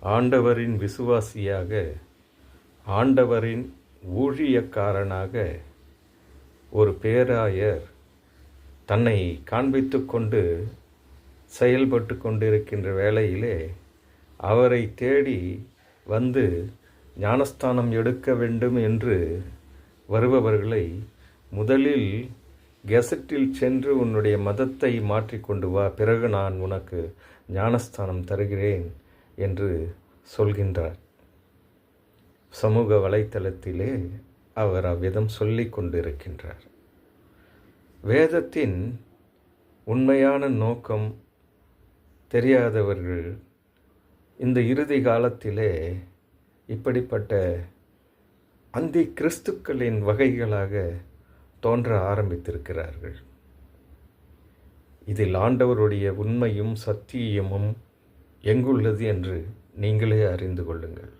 ஆண்டவரின் விசுவாசியாக ஆண்டவரின் ஊழியக்காரனாக ஒரு பேராயர் தன்னை காண்பித்து கொண்டு செயல்பட்டு கொண்டிருக்கின்ற வேளையிலே அவரை தேடி வந்து ஞானஸ்தானம் எடுக்க வேண்டும் என்று வருபவர்களை முதலில் கெசட்டில் சென்று உன்னுடைய மதத்தை மாற்றிக்கொண்டு வா. பிறகு நான் உனக்கு ஞானஸ்தானம் தருகிறேன். என்று சொல்கின்றார். சமூக வலைத்தளத்திலே அவர் அவ்விதம் சொல்லி கொண்டிருக்கின்றார். வேதத்தின் உண்மையான நோக்கம் தெரியாதவர்கள் இந்த இறுதி காலத்திலே இப்படிப்பட்ட அந்தி கிறிஸ்துக்களின் வகைகளாக தோன்ற ஆரம்பித்திருக்கிறார்கள். இதில் ஆண்டவருடைய உண்மையும் சத்தியமும் எங்குள்ளது என்று நீங்களே அறிந்து கொள்ளுங்கள்.